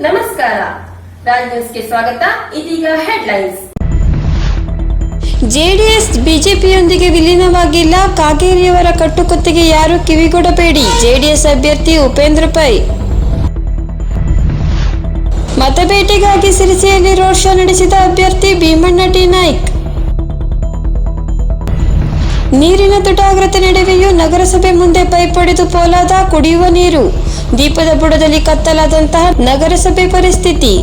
ನಮಸ್ಕಾರ. ರಾಜ್ ಸ್ವಾಗತ. ಇದೀಗ ಹೆಡ್ಲೈನ್ಸ್ ಜೆಡಿಎಸ್, ಬಿಜೆಪಿಯೊಂದಿಗೆ ವಿಲೀನವಾಗಿಲ್ಲ. ಕಾಗೇರಿಯವರ ಕಟ್ಟುಕೊತ್ತಿಗೆ ಯಾರು ಕಿವಿಗೊಡಬೇಡಿ. ಜೆಡಿಎಸ್ ಅಭ್ಯರ್ಥಿ ಉಪೇಂದ್ರ ಪೈ. ಮತಬೇಟೆಗಾಗಿ ಸಿರಿಸಿಯಲ್ಲಿ ರೋಡ್ ಶೋ ನಡೆಸಿದ ಅಭ್ಯರ್ಥಿ ಭೀಮಣ್ಣ ಟಿ. ನಾಯ್ಕ್. ನೀರಿನ ತುಟಾಗ್ರತೆ ನಡುವೆಯೂ ನಗರಸಭೆ ಮುಂದೆ ಪೈಪ್ ಹೊಡೆದು ಪೋಲಾದ ಕುಡಿಯುವ ನೀರು. ದೀಪದ ಬುಡದಲ್ಲಿ ಕತ್ತಲಾದಂತಹ ನಗರಸಭೆ ಪರಿಸ್ಥಿತಿ.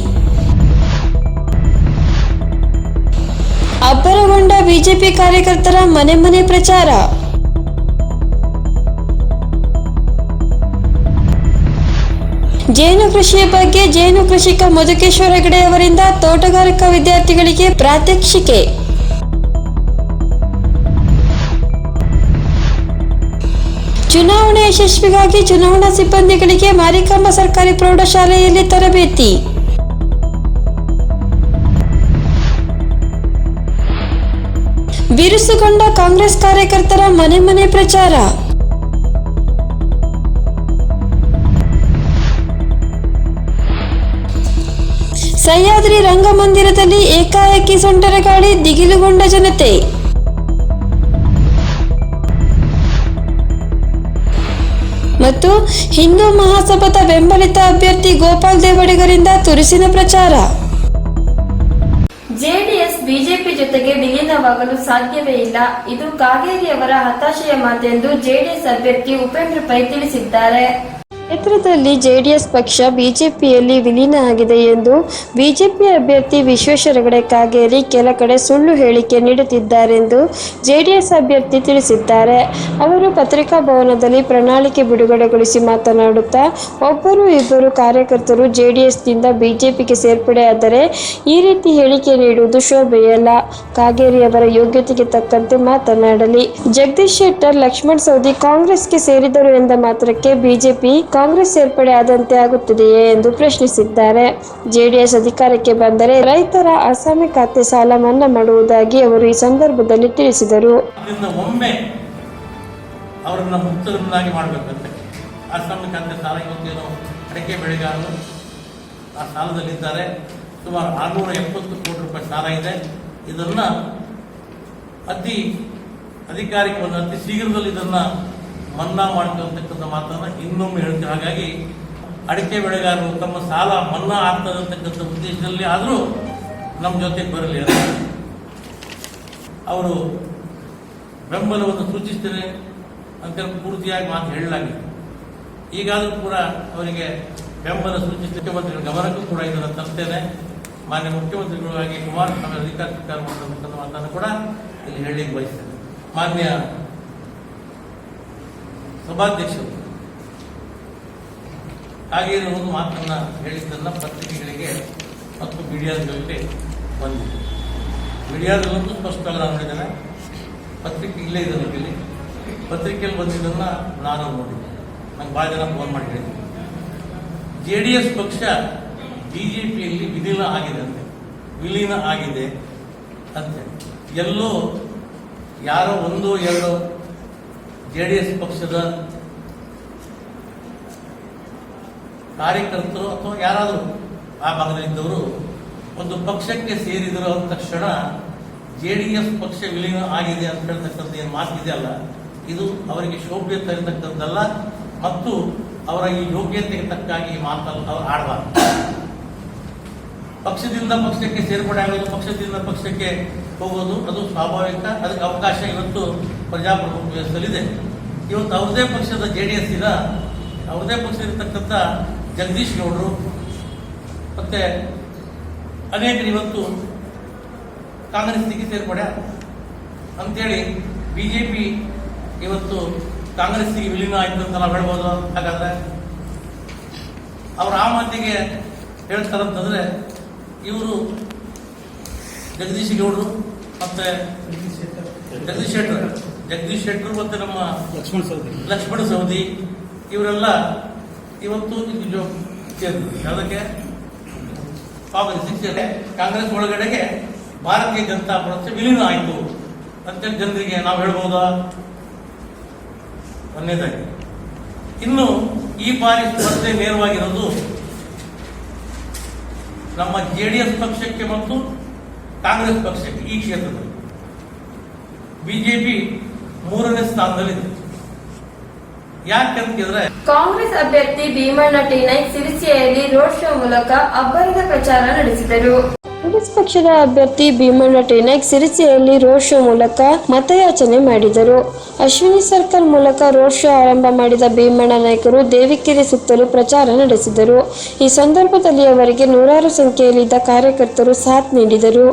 ಅಬ್ಬರಗೊಂಡ ಬಿಜೆಪಿ ಕಾರ್ಯಕರ್ತರ ಮನೆ ಮನೆ ಪ್ರಚಾರ. ಜೇನು ಕೃಷಿಯ ಬಗ್ಗೆ ಜೇನು ಕೃಷಿಕ ಮಧುಕೇಶ್ವರ ಹೆಗಡೆ ಅವರಿಂದ ತೋಟಗಾರಿಕಾ ವಿದ್ಯಾರ್ಥಿಗಳಿಗೆ ಪ್ರಾತ್ಯಕ್ಷಿಕೆ. ಚುನಾವಣೆ ಯಶಸ್ವಿಗಾಗಿ ಚುನಾವಣಾ ಸಿಬ್ಬಂದಿಗಳಿಗೆ ಮಾರಿಕಾಂಬ ಸರ್ಕಾರಿ ಪ್ರೌಢಶಾಲೆಯಲ್ಲಿ ತರಬೇತಿ. ಬಿರುಸುಗೊಂಡ ಕಾಂಗ್ರೆಸ್ ಕಾರ್ಯಕರ್ತರ ಮನೆ ಮನೆ ಪ್ರಚಾರ. ಸಹ್ಯಾದ್ರಿ ರಂಗಮಂದಿರದಲ್ಲಿ ಏಕಾಏಕಿ ಸೊಂಟರ ಗಾಳಿ ದಿಗಿಲುಗೊಂಡ ಜನತೆ. ಮತ್ತು ಹಿಂದೂ ಮಹಾಸಭಾದ ಬೆಂಬಲಿತ ಅಭ್ಯರ್ಥಿ ಗೋಪಾಲ್ ದೇವಡಿಗರಿಂದ ತುರಿಸಿನ ಪ್ರಚಾರ. ಜೆಡಿಎಸ್, ಬಿಜೆಪಿ ಜೊತೆಗೆ ವಿಲೀನವಾಗಲು ಸಾಧ್ಯವೇ ಇಲ್ಲ. ಇದು ಕಾಗೇರಿಯವರ ಹತಾಶೆಯ ಮಾತೆಂದು ಜೆಡಿಎಸ್ ಅಭ್ಯರ್ಥಿ ಉಪೇಂದ್ರ ಪೈ ತಿಳಿಸಿದ್ದಾರೆ. ಕ್ಷೇತ್ರದಲ್ಲಿ ಜೆಡಿಎಸ್ ಪಕ್ಷ ಬಿಜೆಪಿಯಲ್ಲಿ ವಿಲೀನ ಆಗಿದೆ ಎಂದು ಬಿಜೆಪಿ ಅಭ್ಯರ್ಥಿ ವಿಶ್ವೇಶ್ವರ ಹೆಗಡೆ ಕಾಗೇರಿ ಕೆಲ ಕಡೆ ಸುಳ್ಳು ಹೇಳಿಕೆ ನೀಡುತ್ತಿದ್ದಾರೆಂದು ಜೆಡಿಎಸ್ ಅಭ್ಯರ್ಥಿ ತಿಳಿಸಿದ್ದಾರೆ. ಅವರು ಪತ್ರಿಕಾ ಭವನದಲ್ಲಿ ಪ್ರಣಾಳಿಕೆ ಬಿಡುಗಡೆಗೊಳಿಸಿ ಮಾತನಾಡುತ್ತಾ, ಒಬ್ಬರು ಇಬ್ಬರು ಕಾರ್ಯಕರ್ತರು ಜೆಡಿಎಸ್ನಿಂದ ಬಿಜೆಪಿಗೆ ಸೇರ್ಪಡೆಯಾದರೆ ಈ ರೀತಿ ಹೇಳಿಕೆ ನೀಡುವುದು ಶೋಭೆಯಲ್ಲ. ಕಾಗೇರಿ ಅವರ ಯೋಗ್ಯತೆಗೆ ತಕ್ಕಂತೆ ಮಾತನಾಡಲಿ. ಜಗದೀಶ್ ಶೆಟ್ಟರ್, ಲಕ್ಷ್ಮಣ್ ಸವದಿ ಕಾಂಗ್ರೆಸ್ಗೆ ಸೇರಿದರು ಎಂದ ಮಾತ್ರಕ್ಕೆ ಬಿಜೆಪಿ ಕಾಂಗ್ರೆಸ್ ಸೇರ್ಪಡೆ ಆದಂತೆ ಆಗುತ್ತದೆಯೇ ಎಂದು ಪ್ರಶ್ನಿಸಿದ್ದಾರೆ. ಜೆಡಿಎಸ್ ಅಧಿಕಾರಕ್ಕೆ ಬಂದರೆ ರೈತರ ಅಸಾಮಿ ಖಾತೆ ಸಾಲ ಮನ್ನಾ ಮಾಡುವುದಾಗಿ ಅವರು ಈ ಸಂದರ್ಭದಲ್ಲಿ ತಿಳಿಸಿದರು. ಒಮ್ಮೆ ಅವರನ್ನು ಮುಕ್ತರನ್ನಾಗಿ ಮಾಡಬೇಕಂತೆ. ಅಸಾಮಿ ಅಂತ ಸಾಲ ಇವತ್ತೇನು ಅಡಿಕೆ ಬೆಳೆಗಾರರು ಆ ಸಾಲದಲ್ಲಿದ್ದಾರೆ. ಸುಮಾರು ಆರುನೂರ ಎಪ್ಪತ್ತು ಕೋಟಿ ರೂಪಾಯಿ ಸಾಲ ಇದೆ. ಇದನ್ನು ಅತಿ ಅಧಿಕಾರಿಕ ಒಂದು ಅತಿ ಶೀಘ್ರದಲ್ಲಿ ಇದನ್ನು ಮನ್ನಾ ಮಾಡ್ತಕ್ಕಂಥ ಮಾತನ್ನು ಇನ್ನೊಮ್ಮೆ ಹೇಳ್ತೀವಿ ಹಾಗಾಗಿ ಅಡಿಕೆ ಬೆಳೆಗಾರರು ತಮ್ಮ ಸಾಲ ಮನ್ನಾ ಆಗ್ತದೆ ಅಂತಕ್ಕಂಥ ಉದ್ದೇಶದಲ್ಲಿ ಆದರೂ ನಮ್ಮ ಜೊತೆಗೆ ಬರಲಿ ಅಂತ ಅವರು ಬೆಂಬಲವನ್ನು ಸೂಚಿಸ್ತೇನೆ ಅಂತ ಪೂರ್ತಿಯಾಗಿ ಮಾತು ಹೇಳಲಾಗಿದೆ. ಈಗಾದರೂ ಕೂಡ ಅವರಿಗೆ ಬೆಂಬಲ ಸೂಚಿಸಿ ಮುಖ್ಯಮಂತ್ರಿಗಳ ಗಮನಕ್ಕೂ ಕೂಡ ಇದನ್ನು ತರ್ತೇನೆ. ಮಾನ್ಯ ಮುಖ್ಯಮಂತ್ರಿಗಳಾಗಿ ಕುಮಾರಸ್ವಾಮಿ ಅಧಿಕಾರ ಸ್ವೀಕಾರ ಮಾಡಿರತಕ್ಕಂಥ ಮಾತನ್ನು ಕೂಡ ಇಲ್ಲಿ ಹೇಳಲಿಕ್ಕೆ ಬಯಸ್ತೇನೆ. ಮಾನ್ಯ ಸಭಾಧ್ಯಕ್ಷರು. ಹಾಗೆ ಒಂದು ಮಾತನ್ನ ಹೇಳಿದ್ದನ್ನ ಪತ್ರಿಕೆಗಳಿಗೆ ಮತ್ತು ಮೀಡಿಯಾದಲ್ಲಿ ಬಂದಿದೆ. ಮೀಡಿಯಾದಲ್ಲಂತೂ ಸ್ಪಷ್ಟವಾಗಿ ನಾನು ನೋಡಿದ್ದೇನೆ ಪತ್ರಿಕೆ ಇಲ್ಲೇ ಇದೆ ಇಲ್ಲಿ ಪತ್ರಿಕೆಯಲ್ಲಿ ಬಂದಿದ್ದನ್ನು ನಾನು ನೋಡಿದ್ದೆ. ನಂಗೆ ಭಾಳ ಜನ ಫೋನ್ ಮಾಡಿ ಹೇಳಿದ್ರು. ಜೆ ಡಿ ಎಸ್ ಪಕ್ಷ ಬಿ ಜೆ ಪಿಯಲ್ಲಿ ವಿಲೀನ ಆಗಿದೆ ಅಂತೆ. ವಿಲೀನ ಆಗಿದೆ ಅಂತೆ. ಎಲ್ಲೋ ಯಾರೋ ಒಂದು, ಎರಡು ಜೆ ಡಿ ಎಸ್ ಪಕ್ಷದ ಕಾರ್ಯಕರ್ತರು ಅಥವಾ ಯಾರಾದರೂ ಆ ಭಾಗದಲ್ಲಿದ್ದವರು ಒಂದು ಪಕ್ಷಕ್ಕೆ ಸೇರಿದರು ಅಂದ ತಕ್ಷಣ ಜೆ ಡಿ ಎಸ್ ಪಕ್ಷ ವಿಲೀನ ಆಗಿದೆ ಅಂತ ಹೇಳ್ತಕ್ಕಂಥ ಏನು ಮಾತಿದೆಯಲ್ಲ ಇದು ಅವರಿಗೆ ಶೋಭೆ ತರತಕ್ಕಂಥದ್ದಲ್ಲ ಮತ್ತು ಅವರ ಈ ಯೋಗ್ಯತೆಗೆ ತಕ್ಕಾಗಿ ಈ ಮಾತನ್ನು ಅವರು ಆಡಬಾರ್ದು. ಪಕ್ಷದಿಂದ ಪಕ್ಷಕ್ಕೆ ಸೇರ್ಪಡೆ ಆಗೋದು, ಪಕ್ಷದಿಂದ ಪಕ್ಷಕ್ಕೆ ಹೋಗೋದು, ಅದು ಸ್ವಾಭಾವಿಕ, ಅದಕ್ಕೆ ಅವಕಾಶ ಇವತ್ತು ಪ್ರಜಾಪ್ರಭುತ್ವ ವ್ಯವಸ್ಥೆಯಲ್ಲಿದೆ ಇವತ್ತು ಅವ್ರದೇ ಪಕ್ಷದ ಜೆ ಡಿ ಎಸ್ ಇರ ಅವ್ರದೇ ಪಕ್ಷ ಇರತಕ್ಕಂಥ ಜಗದೀಶ್ ಗೌಡರು ಮತ್ತೆ ಅನೇಕರು ಇವತ್ತು ಕಾಂಗ್ರೆಸ್ಸಿಗೆ ಸೇರ್ಪಡೆ. ಅಂತೇಳಿ ಬಿ ಜೆ ಪಿ ಇವತ್ತು ಕಾಂಗ್ರೆಸ್ಸಿಗೆ ವಿಲೀನ ಆಯಿತು ಅಂತ ನಾವು ಹೇಳ್ಬೋದು ಹಾಗಾದ್ರೆ. ಅವ್ರು ಆ ಮಾತಿಗೆ ಹೇಳ್ತಾರಂತಂದ್ರೆ ಇವರು ಜಗದೀಶ್ ಗೌಡರು ಮತ್ತೆ ಜಗದೀಶ್ ಶೆಟ್ಟರ್. ಜಗದೀಶ್ ಶೆಟ್ಟರ್ ಮತ್ತು ನಮ್ಮ ಲಕ್ಷ್ಮಣ ಸೌದಿ ಲಕ್ಷ್ಮಣ ಸೌದಿ ಇವರೆಲ್ಲ ಇವತ್ತು ಕಾಂಗ್ರೆಸ್ ಸೇರಿ ಕಾಂಗ್ರೆಸ್ ಒಳಗಡೆಗೆ ಭಾರತೀಯ ಜನತಾ ಪಕ್ಷ ವಿಲೀನ ಆಯಿತು. ಅಂತ ಜನರಿಗೆ ನಾವು ಹೇಳ್ಬೋದಾ? ಒಂದೇದಾಗಿ ಇನ್ನು ಈ ಬಾರಿ ಸ್ಪರ್ಧೆ ನೇರವಾಗಿರೋದು ನಮ್ಮ ಜೆ ಡಿ ಎಸ್ ಪಕ್ಷಕ್ಕೆ ಮತ್ತು ಕಾಂಗ್ರೆಸ್ ಪಕ್ಷಕ್ಕೆ ಈ ಕ್ಷೇತ್ರದಲ್ಲಿ. ಬಿಜೆಪಿ ಮೂರನೇ ಸ್ಥಾನದಲ್ಲಿದೆ. ಯಾಕಂತಿದ್ರೆ ಕಾಂಗ್ರೆಸ್ ಅಭ್ಯರ್ಥಿ ಭೀಮಣ್ಣ ಟಿ ನಾಯ್ಕ್ ಸಿರಿಸಿಯಲ್ಲಿ ರೋಡ್ ಶೋ ಮೂಲಕ ಅಬ್ಬರದ ಪ್ರಚಾರ ನಡೆಸಿದರು. ಕಾಂಗ್ರೆಸ್ ಪಕ್ಷದ ಅಭ್ಯರ್ಥಿ ಭೀಮಣ್ಣ ಟೇನಾಯ್ಕ್ ಸಿರಿಸಿಯಲ್ಲಿ ರೋಡ್ ಶೋ ಮೂಲಕ ಮತಯಾಚನೆ ಮಾಡಿದರು. ಅಶ್ವಿನಿ ಸರ್ಕಲ್ ಮೂಲಕ ರೋಡ್ ಶೋ ಆರಂಭ ಮಾಡಿದ ಭೀಮಣ್ಣ ನಾಯ್ಕರು ದೇವಿಕೆರೆ ಸುತ್ತಲೂ ಪ್ರಚಾರ ನಡೆಸಿದರು. ಈ ಸಂದರ್ಭದಲ್ಲಿ ಅವರಿಗೆ ನೂರಾರು ಸಂಖ್ಯೆಯಲ್ಲಿದ್ದ ಕಾರ್ಯಕರ್ತರು ಸಾಥ್ ನೀಡಿದರು.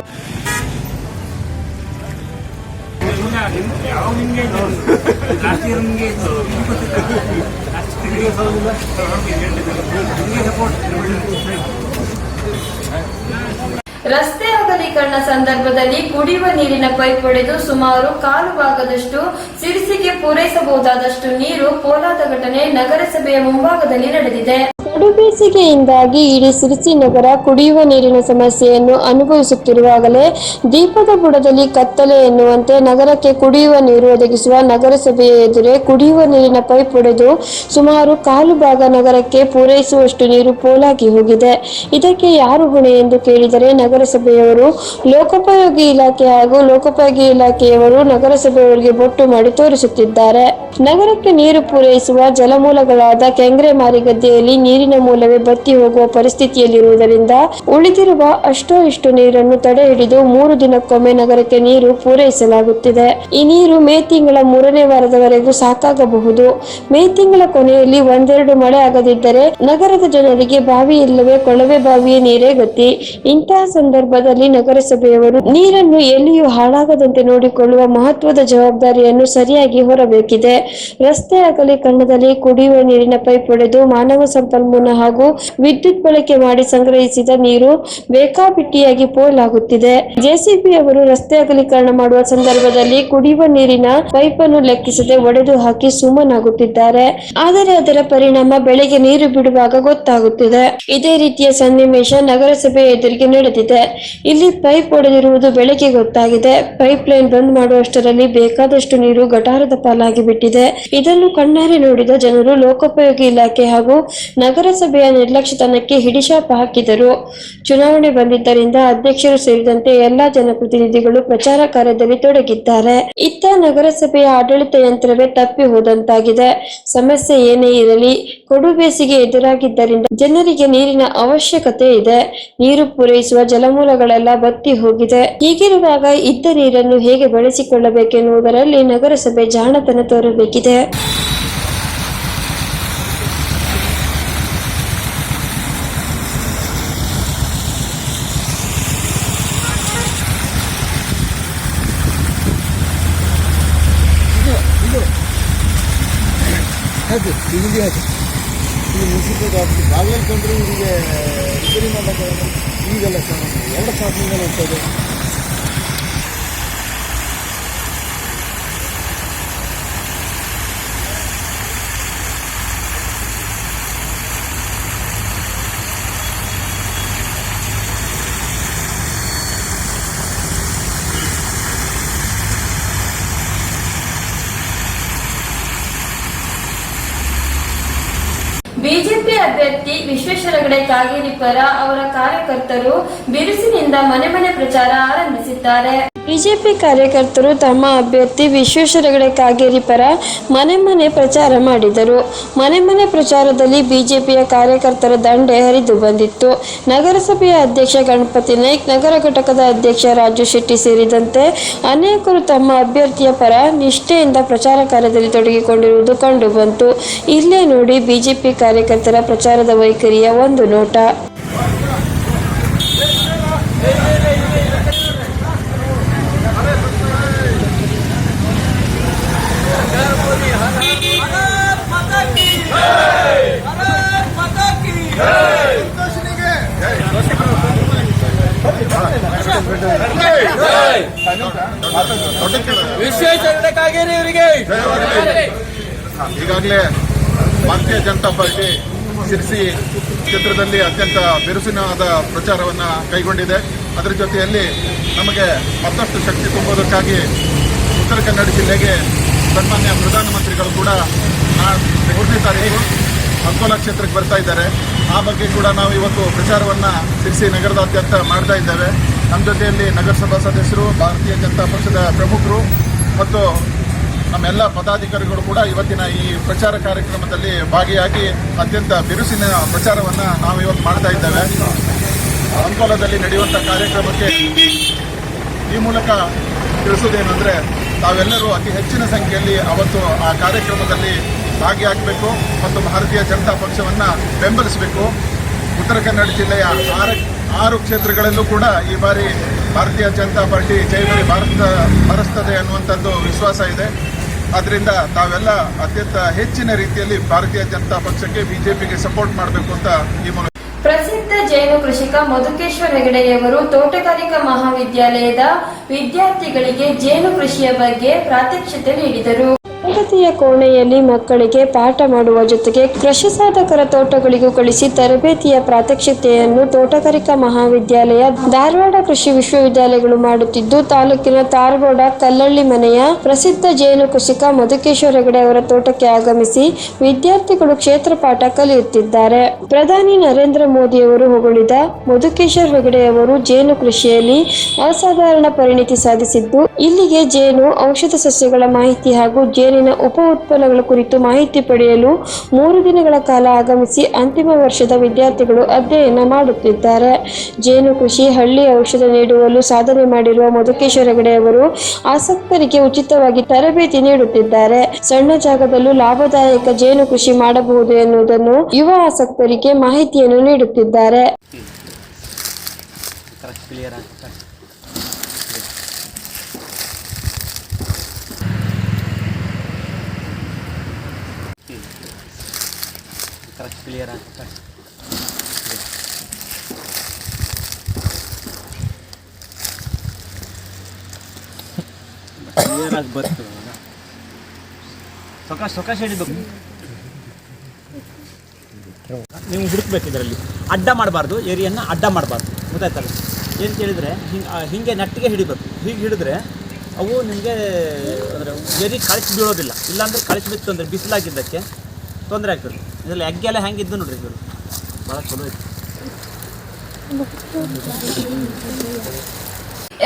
ರಸ್ತೆ ಅಗಲೀಕರಣ ಸಂದರ್ಭದಲ್ಲಿ ಕುಡಿಯುವ ನೀರಿನ ಪೈಪ್ ಒಡೆದು ಸುಮಾರು ಕಾಲು ಭಾಗದಷ್ಟು ಸಿರಿಸಿಗೆ ಪೂರೈಸಬಹುದಾದಷ್ಟು ನೀರು ಪೋಲಾದ ಘಟನೆ ನಗರಸಭೆಯ ಮುಂಭಾಗದಲ್ಲಿ ನಡೆದಿದೆ. ಕಡು ಬೇಸಿಗೆಯಿಂದಾಗಿ ಇಡೀ ಸಿರಿಸಿ ನಗರ ಕುಡಿಯುವ ನೀರಿನ ಸಮಸ್ಯೆಯನ್ನು ಅನುಭವಿಸುತ್ತಿರುವಾಗಲೇ ದೀಪದ ಬುಡದಲ್ಲಿ ಕತ್ತಲೆ ಎನ್ನುವಂತೆ ನಗರಕ್ಕೆ ಕುಡಿಯುವ ನೀರು ಒದಗಿಸುವ ನಗರಸಭೆಯ ಎದುರೇ ಕುಡಿಯುವ ನೀರಿನ ಪೈಪ್ ಒಡೆದು ಸುಮಾರು ಕಾಲು ಭಾಗ ನಗರಕ್ಕೆ ಪೂರೈಸುವಷ್ಟು ನೀರು ಪೋಲಾಗಿ ಹೋಗಿದೆ. ಇದಕ್ಕೆ ಯಾರು ಹೊಣೆ ಎಂದು ಕೇಳಿದರೆ ನಗರಸಭೆಯವರು, ಲೋಕೋಪಯೋಗಿ ಇಲಾಖೆ ಹಾಗೂ ಲೋಕೋಪಯೋಗಿ ಇಲಾಖೆಯವರು ನಗರಸಭೆಯವರಿಗೆ ಬೊಟ್ಟು ಮಾಡಿ ತೋರಿಸುತ್ತಿದ್ದಾರೆ. ನಗರಕ್ಕೆ ನೀರು ಪೂರೈಸುವ ಜಲಮೂಲಗಳಾದ ಕೆಂಗ್ರೆ ಮಾರಿಗದ್ದೆಯಲ್ಲಿ ನೀರಿನ ಮೂಲವೇ ಬತ್ತಿ ಹೋಗುವ ಪರಿಸ್ಥಿತಿಯಲ್ಲಿರುವುದರಿಂದ ಉಳಿದಿರುವ ಅಷ್ಟೋ ಇಷ್ಟು ನೀರನ್ನು ತಡೆ ಹಿಡಿದು ಮೂರು ದಿನಕ್ಕೊಮ್ಮೆ ನಗರಕ್ಕೆ ನೀರು ಪೂರೈಸಲಾಗುತ್ತಿದೆ. ಈ ನೀರು ಮೇ ತಿಂಗಳ ಮೂರನೇ ವಾರದವರೆಗೂ ಸಾಕಾಗಬಹುದು. ಮೇ ತಿಂಗಳ ಕೊನೆಯಲ್ಲಿ ಒಂದೆರಡು ಮಳೆ ಆಗದಿದ್ದರೆ ನಗರದ ಜನರಿಗೆ ಬಾವಿ ಇಲ್ಲವೇ ಕೊಳವೆ ಬಾವಿಯೇ ನೀರೇ ಗತಿ. ಇಂತಹ ಸಂದರ್ಭದಲ್ಲಿ ನಗರಸಭೆಯವರು ನೀರನ್ನು ಎಲ್ಲಿಯೂ ಹಾಳಾಗದಂತೆ ನೋಡಿಕೊಳ್ಳುವ ಮಹತ್ವದ ಜವಾಬ್ದಾರಿಯನ್ನು ಸರಿಯಾಗಿ ಹೊರಬೇಕಿದೆ. ರಸ್ತೆ ಅಗಲೀಕರಣದಲ್ಲಿ ಕುಡಿಯುವ ನೀರಿನ ಪೈಪ್ ಒಡೆದು ಮಾನವ ಸಂಪನ್ಮೂಲ ಹಾಗೂ ವಿದ್ಯುತ್ ಬಳಕೆ ಮಾಡಿ ಸಂಗ್ರಹಿಸಿದ ನೀರು ಬೇಕಾಬಿಟ್ಟಿಯಾಗಿ ಪೋಲಾಗುತ್ತಿದೆ ಜೆಸಿಬಿ ಅವರು ರಸ್ತೆ ಅಗಲೀಕರಣ ಮಾಡುವ ಸಂದರ್ಭದಲ್ಲಿ ಕುಡಿಯುವ ನೀರಿನ ಪೈಪ್ ಅನ್ನು ಲೆಕ್ಕಿಸದೆ ಒಡೆದು ಹಾಕಿ ಸುಮ್ಮನಾಗುತ್ತಿದ್ದಾರೆ. ಆದರೆ ಅದರ ಪರಿಣಾಮ ಬೆಳೆಗೆ ನೀರು ಬಿಡುವಾಗ ಗೊತ್ತಾಗುತ್ತಿದೆ. ಇದೇ ರೀತಿಯ ಸನ್ನಿವೇಶ ನಗರಸಭೆ ಎದುರಿಗೆ ನಡೆದಿದೆ. ಇಲ್ಲಿ ಪೈಪ್ ಒಡೆದಿರುವುದು ಬೆಳಗ್ಗೆ ಗೊತ್ತಾಗಿದೆ. ಪೈಪ್ ಲೈನ್ ಬಂದ್ ಮಾಡುವಷ್ಟರಲ್ಲಿ ಬೇಕಾದಷ್ಟು ನೀರು ಗಟಾರದ ಪಾಲಾಗಿ ಬಿಟ್ಟಿದೆ ಇದನ್ನು ಕಣ್ಣಾರೆ ನೋಡಿದ ಜನರು ಲೋಕೋಪಯೋಗಿ ಇಲಾಖೆ ಹಾಗೂ ನಗರಸಭೆಯ ನಿರ್ಲಕ್ಷ್ಯತನಕ್ಕೆ ಹಿಡಿಶಾಪ ಹಾಕಿದರು ಚುನಾವಣೆ ಬಂದಿದ್ದರಿಂದ ಅಧ್ಯಕ್ಷರು ಸೇರಿದಂತೆ ಎಲ್ಲಾ ಜನಪ್ರತಿನಿಧಿಗಳು ಪ್ರಚಾರ ಕಾರ್ಯದಲ್ಲಿ ತೊಡಗಿದ್ದಾರೆ. ಇತ್ತ ನಗರಸಭೆಯ ಆಡಳಿತ ಯಂತ್ರವೇ ತಪ್ಪಿ ಹೋದಂತಾಗಿದೆ. ಸಮಸ್ಯೆ ಏನೇ ಇರಲಿ, ಕೊಡು ಬೇಸಿಗೆ ಎದುರಾಗಿದ್ದರಿಂದ ಜನರಿಗೆ ನೀರಿನ ಅವಶ್ಯಕತೆ ಇದೆ. ನೀರು ಪೂರೈಸುವ ಜಲಮೂಲಗಳೆಲ್ಲ ಬತ್ತಿ ಹೋಗಿದೆ. ಹೀಗಿರುವಾಗ ಇದ್ದ ನೀರನ್ನು ಹೇಗೆ ಬಳಸಿಕೊಳ್ಳಬೇಕೆನ್ನುವುದರಲ್ಲಿ ನಗರಸಭೆ ಜಾಣತನ ತೋರಬೇಕಿದೆ ಅದು ಅದು ಈ ಮುನ್ಸಿಪಲ್ ಆಫೀಸ್ ಬಾಗಿಲಲ್ಲಿ ಕಂಡ್ರೆ ಇವರಿಗೆ ರಿಪೇರಿ ಮಾಡೋಕ್ಕಾಗಲ್ಲ ಈಗೆಲ್ಲ ಸರ್, ಎರಡು ಸಾವಿರದಿಂದ ಹೋಗ್ತಾ ಹೋಗ್ತದೆ ಬಿಜೆಪಿ ಅಭ್ಯರ್ಥಿ ವಿಶ್ವೇಶ್ವರ ಹೆಗಡೆ ಕಾಗೇರಿ ಪರ ಅವರ ಕಾರ್ಯಕರ್ತರು ಬಿರುಸಿನಿಂದ ಮನೆ ಮನೆ ಪ್ರಚಾರ ಆರಂಭಿಸಿದ್ದಾರೆ. ಬಿಜೆಪಿ ಕಾರ್ಯಕರ್ತರು ತಮ್ಮ ಅಭ್ಯರ್ಥಿ ವಿಶ್ವೇಶ್ವರ ಹೆಗಡೆ ಕಾಗೇರಿ ಪರ ಮನೆ ಮನೆ ಪ್ರಚಾರ ಮಾಡಿದರು. ಮನೆ ಮನೆ ಪ್ರಚಾರದಲ್ಲಿ ಬಿಜೆಪಿಯ ಕಾರ್ಯಕರ್ತರ ದಂಡೆ ಹರಿದು ಬಂದಿತ್ತು. ನಗರಸಭೆಯ ಅಧ್ಯಕ್ಷ ಗಣಪತಿ ನಾಯ್ಕ್, ನಗರ ಘಟಕದ ಅಧ್ಯಕ್ಷ ರಾಜು ಶೆಟ್ಟಿ ಸೇರಿದಂತೆ ಅನೇಕರು ತಮ್ಮ ಅಭ್ಯರ್ಥಿಯ ಪರ ನಿಷ್ಠೆಯಿಂದ ಪ್ರಚಾರ ಕಾರ್ಯದಲ್ಲಿ ತೊಡಗಿಕೊಂಡಿರುವುದು ಕಂಡುಬಂತು. ಇಲ್ಲೇ ನೋಡಿ ಬಿಜೆಪಿ ಕಾರ್ಯಕರ್ತರ ಪ್ರಚಾರದ ವೈಖರಿಯ ಒಂದು ನೋಟ. ಈಗಾಗಲೇ ಭಾರತೀಯ ಜನತಾ ಪಾರ್ಟಿ ಸಿರಿಸಿ ಕ್ಷೇತ್ರದಲ್ಲಿ ಅತ್ಯಂತ ಬಿರುಸಿನಾದ ಪ್ರಚಾರವನ್ನು ಕೈಗೊಂಡಿದೆ. ಅದರ ಜೊತೆಯಲ್ಲಿ ನಮಗೆ ಮತ್ತಷ್ಟು ಶಕ್ತಿ ತುಂಬುವುದಕ್ಕಾಗಿ ಉತ್ತರ ಕನ್ನಡ ಜಿಲ್ಲೆಗೆ ಸನ್ಮಾನ್ಯ ಪ್ರಧಾನಮಂತ್ರಿಗಳು ಕೂಡ ಮೂರನೇ ತಾರೀಕು ಅಂಕೋಲಾ ಕ್ಷೇತ್ರಕ್ಕೆ ಬರ್ತಾ ಇದ್ದಾರೆ. ಆ ಬಗ್ಗೆ ಕೂಡ ನಾವು ಇವತ್ತು ಪ್ರಚಾರವನ್ನು ಸಿರಿಸಿ ನಗರದಾದ್ಯಂತ ಮಾಡ್ತಾ ಇದ್ದೇವೆ. ನಮ್ಮ ಜೊತೆಯಲ್ಲಿ ನಗರಸಭಾ ಸದಸ್ಯರು, ಭಾರತೀಯ ಜನತಾ ಪಕ್ಷದ ಪ್ರಮುಖರು ಮತ್ತು ನಮ್ಮೆಲ್ಲ ಪದಾಧಿಕಾರಿಗಳು ಕೂಡ ಇವತ್ತಿನ ಈ ಪ್ರಚಾರ ಕಾರ್ಯಕ್ರಮದಲ್ಲಿ ಭಾಗಿಯಾಗಿ ಅತ್ಯಂತ ಬಿರುಸಿನ ಪ್ರಚಾರವನ್ನು ನಾವು ಇವತ್ತು ಮಾಡ್ತಾ ಇದ್ದೇವೆ. ಅಂಕೋಲದಲ್ಲಿ ನಡೆಯುವಂಥ ಕಾರ್ಯಕ್ರಮಕ್ಕೆ ಈ ಮೂಲಕ ತಿಳಿಸುವುದೇನೆಂದರೆ ತಾವೆಲ್ಲರೂ ಅತಿ ಹೆಚ್ಚಿನ ಸಂಖ್ಯೆಯಲ್ಲಿ ಅವತ್ತು ಆ ಕಾರ್ಯಕ್ರಮದಲ್ಲಿ ಭಾಗಿಯಾಗಬೇಕು ಮತ್ತು ಭಾರತೀಯ ಜನತಾ ಪಕ್ಷವನ್ನು ಬೆಂಬಲಿಸಬೇಕು. ಉತ್ತರ ಕನ್ನಡ ಜಿಲ್ಲೆಯ ಆರು ಆರು ಕ್ಷೇತ್ರಗಳಲ್ಲೂ ಕೂಡ ಈ ಬಾರಿ ಭಾರತೀಯ ಜನತಾ ಪಾರ್ಟಿ ಜೈವರಿ ಭಾರತ ಬರೆಸ್ತದೆ ಅನ್ನುವಂಥದ್ದು ವಿಶ್ವಾಸ ಇದೆ. ಆದ್ದರಿಂದ ತಾವೆಲ್ಲ ಅತ್ಯಂತ ಹೆಚ್ಚಿನ ರೀತಿಯಲ್ಲಿ ಭಾರತೀಯ ಜನತಾ ಪಕ್ಷಕ್ಕೆ ಬಿಜೆಪಿಗೆ ಸಪೋರ್ಟ್ ಮಾಡಬೇಕು ಅಂತ ಈ ಮೂಲಕ ಪ್ರಸಿದ್ಧ ಜೈನು ಕೃಷಿಕ ಮಧುಕೇಶ್ವರ ಹೆಗಡೆಯವರು ತೋಟಗಾರಿಕಾ ಮಹಾವಿದ್ಯಾಲಯದ ವಿದ್ಯಾರ್ಥಿಗಳಿಗೆ ಜೇನು ಕೃಷಿಯ ಬಗ್ಗೆ ಪ್ರಾತ್ಯಕ್ಷತೆ ನೀಡಿದರು. ತರಗತಿಯ ಕೋಣೆಯಲ್ಲಿ ಮಕ್ಕಳಿಗೆ ಪಾಠ ಮಾಡುವ ಜೊತೆಗೆ ಕೃಷಿ ಸಾಧಕರ ತೋಟಗಳಿಗೂ ಕಳಿಸಿ ತರಬೇತಿಯ ಪ್ರಾತ್ಯಕ್ಷಿಕೆಯನ್ನು ತೋಟಗಾರಿಕಾ ಮಹಾವಿದ್ಯಾಲಯ, ಧಾರವಾಡ ಕೃಷಿ ವಿಶ್ವವಿದ್ಯಾಲಯಗಳು ಮಾಡುತ್ತಿದ್ದು, ತಾಲೂಕಿನ ತಾರಗೋಡ ಕಲ್ಲಳ್ಳಿ ಮನೆಯ ಪ್ರಸಿದ್ಧ ಜೇನು ಕೃಷಿಕ ಮಧುಕೇಶ್ವರ ಹೆಗಡೆ ಅವರ ತೋಟಕ್ಕೆ ಆಗಮಿಸಿ ವಿದ್ಯಾರ್ಥಿಗಳು ಕ್ಷೇತ್ರ ಪಾಠ ಕಲಿಯುತ್ತಿದ್ದಾರೆ. ಪ್ರಧಾನಿ ನರೇಂದ್ರ ಮೋದಿ ಅವರು ಹೊಗಳಿದ ಮಧುಕೇಶ್ವರ ಹೆಗಡೆಯವರು ಜೇನು ಕೃಷಿಯಲ್ಲಿ ಅಸಾಧಾರಣ ಪರಿಣಿತಿ ಸಾಧಿಸಿದ್ದು, ಇಲ್ಲಿಗೆ ಜೇನು ಔಷಧ ಸಸ್ಯಗಳ ಮಾಹಿತಿ ಹಾಗೂ ಜೇನಿನ ಉಪ ಉತ್ಪನ್ನಗಳ ಕುರಿತು ಮಾಹಿತಿ ಪಡೆಯಲು ಮೂರು ದಿನಗಳ ಕಾಲ ಆಗಮಿಸಿ ಅಂತಿಮ ವರ್ಷದ ವಿದ್ಯಾರ್ಥಿಗಳು ಅಧ್ಯಯನ ಮಾಡುತ್ತಿದ್ದಾರೆ. ಜೇನು ಕೃಷಿ, ಹಳ್ಳಿ ಔಷಧ ನೀಡುವಲ್ಲೂ ಸಾಧನೆ ಮಾಡಿರುವ ಮಧುಕೇಶ್ವರ ಹೆಗಡೆಯವರು ಆಸಕ್ತರಿಗೆ ಉಚಿತವಾಗಿ ತರಬೇತಿ ನೀಡುತ್ತಿದ್ದಾರೆ. ಸಣ್ಣ ಜಾಗದಲ್ಲೂ ಲಾಭದಾಯಕ ಜೇನು ಕೃಷಿ ಮಾಡಬಹುದು ಎನ್ನುವುದನ್ನು ಯುವ ಆಸಕ್ತರಿಗೆ ಮಾಹಿತಿಯನ್ನು ನೀಡುತ್ತಿದ್ದಾರೆ. ಕರೆಕ್ಟ್ ಕ್ಲಿಯರ್ ಆಗುತ್ತೆ ಕ್ಲಿಯರ್ ಆಗಿ ಬರ್ತದೆ ಸೊಕಾಶ್ ಸೊಕಾಶ್ ನೀವು ಹುಡುಕ್ಬೇಕು ಇದರಲ್ಲಿ. ಅಡ್ಡ ಮಾಡಬಾರ್ದು, ಏರಿಯನ್ನ ಅಡ್ಡ ಮಾಡಬಾರ್ದು. ಗೊತ್ತಾಯ್ತಲ್ಲ? ಏನು ಕೇಳಿದರೆ, ಹಿಂಗೆ ಹಿಂಗೆ ನಟ್ಟಿಗೆ ಹಿಡಿಬೇಕು. ಹೀಗೆ ಹಿಡಿದ್ರೆ ಅವು ನಿಮಗೆ, ಅಂದರೆ, ಎರಿ ಕಳಿಸಿ ಬೀಳೋದಿಲ್ಲ. ಇಲ್ಲಾಂದ್ರೆ ಕಳಿಸಿ ಬಿತ್ತು ಅಂದರೆ ಬಿಸಿಲಾಗಿದ್ದಕ್ಕೆ ತೊಂದರೆ ಆಗ್ತದೆ. ಇದರಲ್ಲಿ ಎಗ್ಗೆಲ್ಲ ಹೆಂಗಿದ್ದು ನೋಡ್ರಿ ಇವರು ಭಾಳ ಚಲೋ ಐತೆ.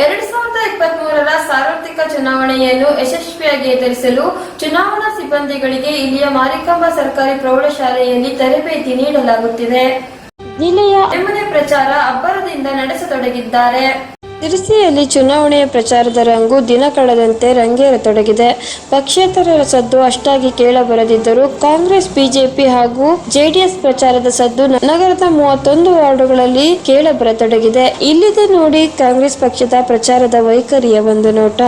ಎರಡ್ ಸಾವಿರದ ಇಪ್ಪತ್ತ್ ಮೂರರ ಸಾರ್ವತ್ರಿಕ ಚುನಾವಣೆಯನ್ನು ಯಶಸ್ವಿಯಾಗಿ ಎದುರಿಸಲು ಚುನಾವಣಾ ಸಿಬ್ಬಂದಿಗಳಿಗೆ ಇಲ್ಲಿಯ ಮಾರಿಕಂಬ ಸರ್ಕಾರಿ ಪ್ರೌಢಶಾಲೆಯಲ್ಲಿ ತರಬೇತಿ ನೀಡಲಾಗುತ್ತಿದೆ. ಜಿಲ್ಲೆಯ ಎಮ್ಮನೆ ಪ್ರಚಾರ ಅಬ್ಬರದಿಂದ ನಡೆಸತೊಡಗಿದ್ದಾರೆ. ಸಿರಿಸಿಯಲ್ಲಿ ಚುನಾವಣೆಯ ಪ್ರಚಾರದ ರಂಗು ದಿನ ಕಳೆದಂತೆ ರಂಗೇರತೊಡಗಿದೆ. ಪಕ್ಷೇತರರ ಸದ್ದು ಅಷ್ಟಾಗಿ ಕೇಳಬರದಿದ್ದರೂ ಕಾಂಗ್ರೆಸ್, ಬಿಜೆಪಿ ಹಾಗೂ ಜೆಡಿಎಸ್ ಪ್ರಚಾರದ ಸದ್ದು ನಗರದ ಮೂವತ್ತೊಂದು ವಾರ್ಡುಗಳಲ್ಲಿ ಕೇಳಬರತೊಡಗಿದೆ. ಇಲ್ಲಿದೆ ನೋಡಿ ಕಾಂಗ್ರೆಸ್ ಪಕ್ಷದ ಪ್ರಚಾರದ ವೈಖರಿಯ ಒಂದು ನೋಟ.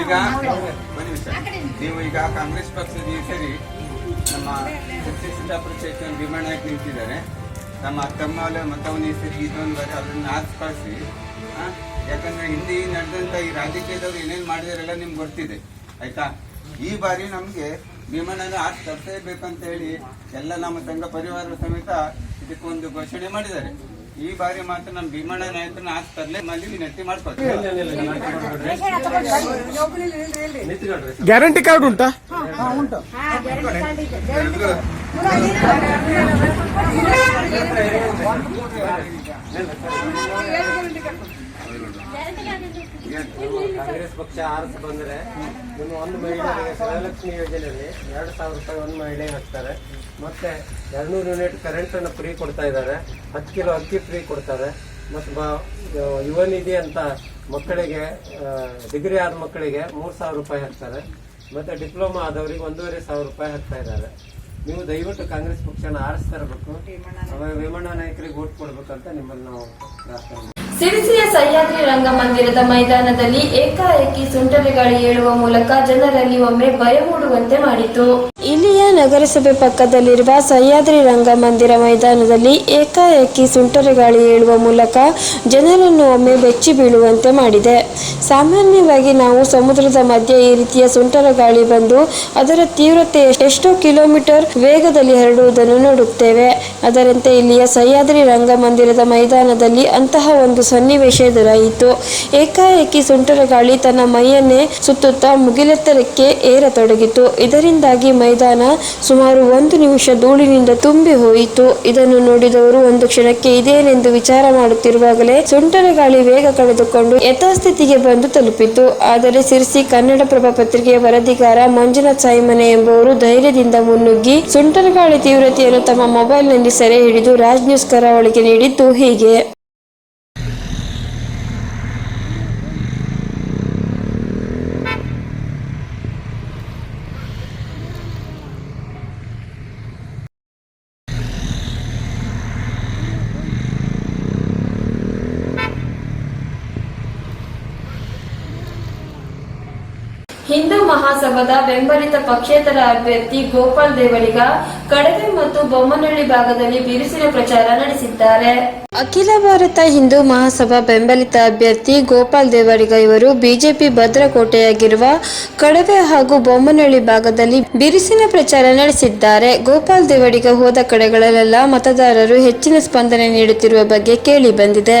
ಈಗ ನೀವು ಈಗ ಕಾಂಗ್ರೆಸ್ ಪಕ್ಷದ ಸೇರಿ ನಮ್ಮ ಸಿದ್ದಾಪುರ ಕ್ಷೇತ್ರ ಭೀಮಣ್ಣಾಯಕ್ ನಿಂತಿದ್ದಾರೆ. ನಮ್ಮ ತಮ್ಮ ಮತವನ್ನು ಸೇರಿ ಇದೊಂದು ಬಾರಿ ಅದನ್ನ ಆಸ್ಪಾಸಿ ಯಾಕಂದ್ರೆ ಹಿಂದೆ ನಡೆದಂತ ಈ ರಾಜಕೀಯದವ್ರು ಏನೇನು ಮಾಡಿದಾರೆಲ್ಲ ನಿಮ್ಗೆ ಗೊತ್ತಿದೆ, ಆಯ್ತಾ? ಈ ಬಾರಿ ನಮಗೆ ಭೀಮಣ್ಣನ ಆಸ್ ತಪ್ಪೇಬೇಕಂತ ಹೇಳಿ ಎಲ್ಲ ನಮ್ಮ ಸಂಘ ಪರಿವಾರ ಸಮೇತ ಇದಕ್ಕೊಂದು ಘೋಷಣೆ ಮಾಡಿದ್ದಾರೆ. ಈ ಬಾರಿ ಮಾತ್ರ ನಮ್ಮ ಭೀಮಣ್ಣ ನಾಯಕರನ್ನ ಆಸ್ ತರಲೆ ಮಲ್ಲಿ ವಿನಂತಿ ಮಾಡ್ಕೊಳ್ತೀವಿ ಗ್ಯಾರಂಟಿ ಕಾರ್ಡ್ ಉಂಟಾ ಕಾಂಗ್ರೆಸ್ ಪಕ್ಷ ಆರಿಸಿ ಬಂದ್ರೆ ನಿಮ್ಮ ಒಂದು ಮಹಿಳೆಗೆ ಗೃಹಲಕ್ಷ್ಮಿ ಯೋಜನೆಯಲ್ಲಿ ಎರಡು ಸಾವಿರ ರೂಪಾಯಿ ಒಂದು ಮಹಿಳೆಗೆ ಹಾಕ್ತಾರೆ ಮತ್ತೆ ಎರಡ್ನೂರು ಯೂನಿಟ್ ಕರೆಂಟ್ ಅನ್ನು ಫ್ರೀ ಕೊಡ್ತಾ ಇದ್ದಾರೆ. ಹತ್ತು ಕಿಲೋ ಅಕ್ಕಿ ಫ್ರೀ ಕೊಡ್ತಾರೆ. ಮತ್ತು ಬ ಯುವ ನಿಧಿ ಅಂತ ಮಕ್ಕಳಿಗೆ ಡಿಗ್ರಿ ಆದ ಮಕ್ಕಳಿಗೆ ಮೂರು ಸಾವಿರ ರೂಪಾಯಿ ಹಾಕ್ತಾರೆ. ಮತ್ತು ಡಿಪ್ಲೊಮಾ ಆದವರಿಗೆ ಒಂದೂವರೆ ಸಾವಿರ ರೂಪಾಯಿ ಹಾಕ್ತಾ ಇದ್ದಾರೆ. ನೀವು ದಯವಿಟ್ಟು ಕಾಂಗ್ರೆಸ್ ಪಕ್ಷನ ಆರಿಸ್ತಾ ಇರಬೇಕು ಆಮೇಲೆ ವೇಮಣ್ಣ ನಾಯಕರಿಗೆ ಓಟ್ ಕೊಡ್ಬೇಕಂತ ನಿಮ್ಮಲ್ಲಿ ನಾವು ಪ್ರಾರ್ಥನೆ. ಸಿರಿಸಿಯ ಸಹ್ಯಾದ್ರಿ ರಂಗಮಂದಿರದ ಮೈದಾನದಲ್ಲಿ ಏಕಾಏಕಿ ಸುಂಟರಗಾಳಿ ಏಳುವ ಮೂಲಕ ಜನರಲ್ಲಿ ಒಮ್ಮೆ ಭಯ ಮೂಡುವಂತೆ ಮಾಡಿತು ಇಲ್ಲಿಯ ನಗರಸಭೆ ಪಕ್ಕದಲ್ಲಿರುವ ಸಹ್ಯಾದ್ರಿ ರಂಗಮಂದಿರ ಮೈದಾನದಲ್ಲಿ ಏಕಾಏಕಿ ಸುಂಟರ ಗಾಳಿ ಏಳುವ ಮೂಲಕ ಜನರನ್ನು ಒಮ್ಮೆ ಬೆಚ್ಚಿ ಬೀಳುವಂತೆ ಮಾಡಿದೆ. ಸಾಮಾನ್ಯವಾಗಿ ನಾವು ಸಮುದ್ರದ ಮಧ್ಯೆ ಈ ರೀತಿಯ ಸುಂಟರ ಗಾಳಿ ಬಂದು ಅದರ ತೀವ್ರತೆ ಎಷ್ಟೋ ಕಿಲೋಮೀಟರ್ ವೇಗದಲ್ಲಿ ಹರಡುವುದನ್ನು ನೋಡುತ್ತೇವೆ. ಅದರಂತೆ ಇಲ್ಲಿಯ ಸಹ್ಯಾದ್ರಿ ರಂಗಮಂದಿರದ ಮೈದಾನದಲ್ಲಿ ಅಂತಹ ಒಂದು ಸನ್ನಿವೇಶ ಎದುರಾಯಿತು. ಏಕಾಏಕಿ ಸುಂಟರ ಗಾಳಿ ತನ್ನ ಮೈಯನ್ನೇ ಸುತ್ತುತ್ತಾ ಮುಗಿಲೆತ್ತರಕ್ಕೆ ಏರತೊಡಗಿತು. ಇದರಿಂದಾಗಿ ಮೈದಾನ ಸುಮಾರು ಒಂದು ನಿಮಿಷ ಧೂಳಿನಿಂದ ತುಂಬಿ ಹೋಯಿತು. ಇದನ್ನು ನೋಡಿದವರು ಒಂದು ಕ್ಷಣಕ್ಕೆ ಇದೇನೆಂದು ವಿಚಾರ ಮಾಡುತ್ತಿರುವಾಗಲೇ ಸುಂಟರ ಗಾಳಿ ವೇಗ ಕಳೆದುಕೊಂಡು ಯಥಾಸ್ಥಿತಿಗೆ ಬಂದು ತಲುಪಿತು. ಆದರೆ ಸಿರಿಸಿ ಕನ್ನಡಪ್ರಭ ಪತ್ರಿಕೆಯ ವರದಿಗಾರ ಮಂಜುನಾಥ್ ಸಾಯಿಮನೆ ಎಂಬುವರು ಧೈರ್ಯದಿಂದ ಮುನ್ನುಗ್ಗಿ ಸುಂಟರಗಾಳಿ ತೀವ್ರತೆಯನ್ನು ತಮ್ಮ ಮೊಬೈಲ್ನಲ್ಲಿ ಸೆರೆ ಹಿಡಿದು ರಾಜ್ ನ್ಯೂಸ್ ಕರಾವಳಿಗೆ ನೀಡಿದ್ದು ಹೀಗೆ ಹಿಂದೂ ಮಹಾಸಭಾದ ಬೆಂಬಲಿತ ಪಕ್ಷೇತರ ಅಭ್ಯರ್ಥಿ ಗೋಪಾಲ್ ದೇವಡಿಗ ಕಡವೆ ಮತ್ತು ಬೊಮ್ಮನಹಳ್ಳಿ ಭಾಗದಲ್ಲಿ ಬಿರುಸಿನ ಪ್ರಚಾರ ನಡೆಸಿದ್ದಾರೆ. ಅಖಿಲ ಭಾರತ ಹಿಂದೂ ಮಹಾಸಭಾ ಬೆಂಬಲಿತ ಅಭ್ಯರ್ಥಿ ಗೋಪಾಲ್ ದೇವರಿಗ ಇವರು ಬಿಜೆಪಿ ಭದ್ರಕೋಟೆಯಾಗಿರುವ ಕಡವೆ ಹಾಗೂ ಬೊಮ್ಮನಹಳ್ಳಿ ಭಾಗದಲ್ಲಿ ಬಿರುಸಿನ ಪ್ರಚಾರ ನಡೆಸಿದ್ದಾರೆ. ಗೋಪಾಲ್ ದೇವಡಿಗ ಹೋದ ಕಡೆಗಳಲ್ಲೆಲ್ಲ ಮತದಾರರು ಹೆಚ್ಚಿನ ಸ್ಪಂದನೆ ನೀಡುತ್ತಿರುವ ಬಗ್ಗೆ ಕೇಳಿ ಬಂದಿದೆ.